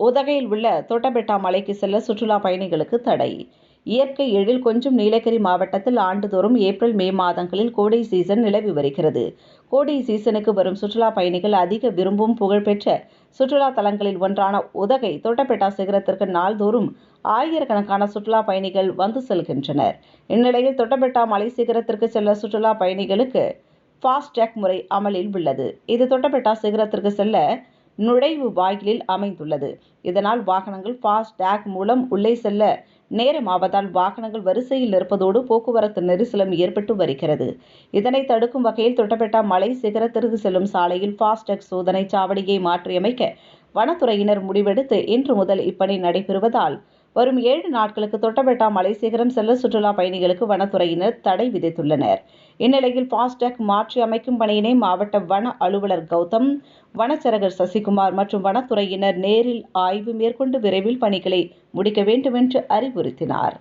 உதகையில் உள்ள தொட்டபெட்டா மலைக்கு செல்ல சுற்றுலா பயணிகளுக்கு தடை. இயற்கை எழில் கொஞ்சம் நீலகிரி மாவட்டத்தில் ஆண்டுதோறும் ஏப்ரல் மே மாதங்களில் கோடை சீசன் நிலவி வருகிறது. கோடை சீசனுக்கு வரும் சுற்றுலா பயணிகள் அதிக விரும்பும் புகழ்பெற்ற சுற்றுலா தலங்களில் ஒன்றான உதகை தொட்டபெட்டா சிகரத்திற்கு நாள்தோறும் ஆயிரக்கணக்கான சுற்றுலா பயணிகள் வந்து செல்கின்றனர். இந்நிலையில் தொட்டபெட்டா மலை சிகரத்திற்கு செல்ல சுற்றுலா பயணிகளுக்கு ஃபாஸ்டேக் முறை அமலில் உள்ளது. இது தொட்டபெட்டா சிகரத்திற்கு செல்ல நுழைவு வாயிலில் அமைந்துள்ளது. இதனால் வாகனங்கள் ஃபாஸ்டேக் மூலம் உள்ளே செல்ல நேரமாவதால் வாகனங்கள் வரிசையில் இருப்பதோடு போக்குவரத்து நெரிசலும் ஏற்பட்டு வருகிறது. இதனை தடுக்கும் வகையில் தொட்டபெட்டா மலை சிகரத்திற்கு செல்லும் சாலையில் ஃபாஸ்டேக் சோதனை சாவடியை மாற்றியமைக்க வனத்துறையினர் முடிவெடுத்து இன்று முதல் இப்பணி நடைபெறுவதால் வரும் ஏழு நாட்களுக்கு தொட்டபெட்டா மலை சிகரம் செல்ல சுற்றுலா பயணிகளுக்கு வனத்துறையினர் தடை விதித்துள்ளனர். இந்நிலையில் ஃபாஸ்டேக் மாற்றி அமைக்கும் பணியினை மாவட்ட வன அலுவலர் கௌதம் வனச்சரகர் சசிகுமார் மற்றும் வனத்துறையினர் நேரில் ஆய்வு மேற்கொண்டு விரைவில் பணிகளை முடிக்க வேண்டும் என்று அறிவுறுத்தினார்.